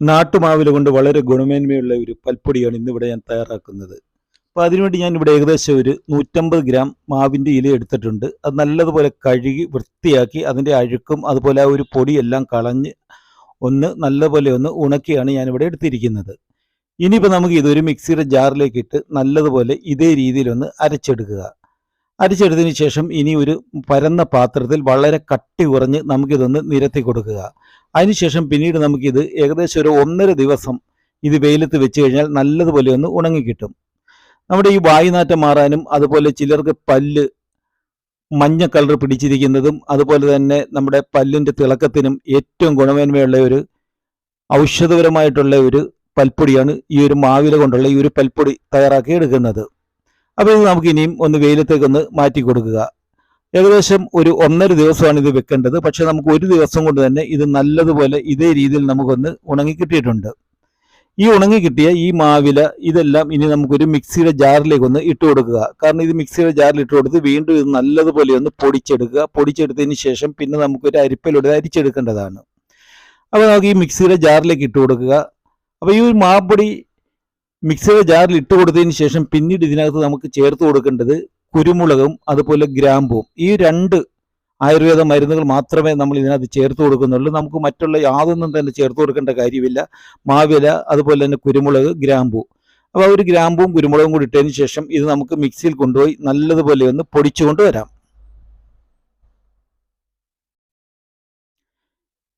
നാട്ടുമാവില കൊണ്ട് വളരെ ഗുണമേന്മയുള്ള ഒരു പൽപ്പൊടിയാണ് ഇന്നിവിടെ ഞാൻ തയ്യാറാക്കുന്നത്. അപ്പോൾ അതിനുവേണ്ടി ഞാൻ ഇവിടെ ഏകദേശം ഒരു നൂറ്റമ്പത് ഗ്രാം മാവിന്റെ ഇല എടുത്തിട്ടുണ്ട്. അത് നല്ലതുപോലെ കഴുകി വൃത്തിയാക്കി അതിന്റെ അഴുക്കും അതുപോലെ ആ ഒരു പൊടിയെല്ലാം കളഞ്ഞ് ഒന്ന് നല്ലപോലെ ഒന്ന് ഉണക്കിയാണ് ഞാനിവിടെ എടുത്തിരിക്കുന്നത്. ഇനിയിപ്പോൾ നമുക്ക് ഇതൊരു മിക്സിയുടെ ജാറിലേക്ക് ഇട്ട് നല്ലതുപോലെ ഇതേ രീതിയിലൊന്ന് അരച്ചെടുക്കുക. അരച്ചെടുത്തതിന് ശേഷം ഇനി ഒരു പരന്ന പാത്രത്തിൽ വളരെ കട്ടി കുറഞ്ഞ് നമുക്കിതൊന്ന് നിരത്തി കൊടുക്കുക. അതിനുശേഷം പിന്നീട് നമുക്കിത് ഏകദേശം ഒരു ഒന്നര ദിവസം ഇത് വെയിലത്ത് വെച്ച് കഴിഞ്ഞാൽ നല്ലതുപോലെ ഒന്ന് ഉണങ്ങിക്കിട്ടും നമ്മുടെ ഈ വായുനാറ്റം മാറാനും അതുപോലെ ചിലർക്ക് പല്ല് മഞ്ഞ കളർ പിടിച്ചിരിക്കുന്നതും അതുപോലെ തന്നെ നമ്മുടെ പല്ലിന്റെ തിളക്കത്തിനും ഏറ്റവും ഗുണമേന്മയുള്ള ഒരു ഔഷധപരമായിട്ടുള്ള ഒരു പൽപ്പൊടിയാണ് ഈ ഒരു മാവില കൊണ്ടുള്ള ഈ ഒരു പൽപ്പൊടി തയ്യാറാക്കി എടുക്കുന്നത്. അപ്പോൾ ഇത് നമുക്ക് ഇനിയും ഒന്ന് വെയിലത്തേക്കൊന്ന് മാറ്റി കൊടുക്കുക ഏകദേശം ഒരു ഒന്നര ദിവസമാണ് ഇത് വെക്കേണ്ടത്. പക്ഷെ നമുക്ക് ഒരു ദിവസം കൊണ്ട് തന്നെ ഇത് നല്ലതുപോലെ ഇതേ രീതിയിൽ നമുക്കൊന്ന് ഉണങ്ങി കിട്ടിയിട്ടുണ്ട് ഈ ഉണങ്ങി കിട്ടിയ ഈ മാവില ഇതെല്ലാം ഇനി നമുക്കൊരു മിക്സിയുടെ ജാറിലേക്ക് ഒന്ന് ഇട്ട് കൊടുക്കുക. കാരണം ഇത് മിക്സിയുടെ ജാറിൽ ഇട്ട് കൊടുത്ത് വീണ്ടും ഇത് നല്ലതുപോലെ ഒന്ന് പൊടിച്ചെടുക്കുക. പൊടിച്ചെടുത്തതിന് ശേഷം പിന്നെ നമുക്കൊരു അരിപ്പലൂടെ അരിച്ചെടുക്കേണ്ടതാണ്. അപ്പോൾ നമുക്ക് ഈ മിക്സിയുടെ ജാറിലേക്ക് ഇട്ട് കൊടുക്കുക. അപ്പോൾ ഈ ഒരു മാപ്പൊടി മിക്സിയുടെ ജാറിൽ ഇട്ട് കൊടുത്തതിന് ശേഷം പിന്നീട് ഇതിനകത്ത് നമുക്ക് ചേർത്ത് കൊടുക്കേണ്ടത് കുരുമുളകും അതുപോലെ ഗ്രാമ്പും ഈ രണ്ട് ആയുർവേദ മരുന്നുകൾ മാത്രമേ നമ്മൾ ഇതിനകത്ത് ചേർത്ത് കൊടുക്കുന്നുള്ളൂ. നമുക്ക് മറ്റുള്ള യാതൊന്നും തന്നെ ചേർത്ത് കൊടുക്കേണ്ട കാര്യമില്ല. മാവില അതുപോലെ തന്നെ കുരുമുളക് ഗ്രാമ്പു. അപ്പോൾ ഒരു ഗ്രാമ്പും കുരുമുളകും കൂടി ഇട്ടതിന് ശേഷം ഇത് നമുക്ക് മിക്സിയിൽ കൊണ്ടുപോയി നല്ലതുപോലെ ഒന്ന് പൊടിച്ചുകൊണ്ട് വരാം.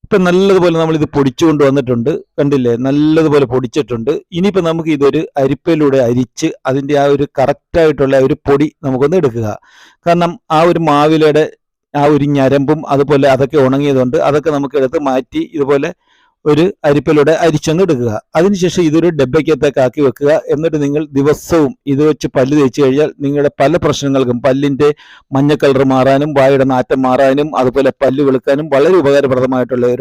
ഇപ്പം നല്ലതുപോലെ നമ്മൾ ഇത് പൊടിച്ചുകൊണ്ട് വന്നിട്ടുണ്ട്. കണ്ടില്ലേ? നല്ലതുപോലെ പൊടിച്ചിട്ടുണ്ട്. ഇനിയിപ്പോൾ നമുക്ക് ഇതൊരു അരിപ്പയിലൂടെ അരിച്ച് അതിന്റെ ആ ഒരു കറക്റ്റായിട്ടുള്ള ഒരു പൊടി നമുക്കൊന്ന് എടുക്കുക. കാരണം ആ ഒരു മാവിലയുടെ ആ ഒരു ഞരമ്പും അതുപോലെ അതൊക്കെ ഉണങ്ങിയതുകൊണ്ട് അതൊക്കെ നമുക്ക് എടുത്ത് മാറ്റി ഇതുപോലെ ഒരു അരിപ്പയിലൂടെ അരിച്ചൊന്ന് എടുക്കുക. അതിനുശേഷം ഇതൊരു ഡബ്ബയ്ക്കകത്തേക്ക് ആക്കി വെക്കുക. എന്നിട്ട് നിങ്ങൾ ദിവസവും ഇത് വെച്ച് പല്ല് തേച്ച് കഴിഞ്ഞാൽ നിങ്ങളുടെ പല പ്രശ്നങ്ങൾക്കും പല്ലിന്റെ മഞ്ഞ കളർ മാറാനും വായുടെ നാറ്റം മാറാനും അതുപോലെ പല്ല് വെളുക്കാനും വളരെ ഉപകാരപ്രദമായിട്ടുള്ള ഒരു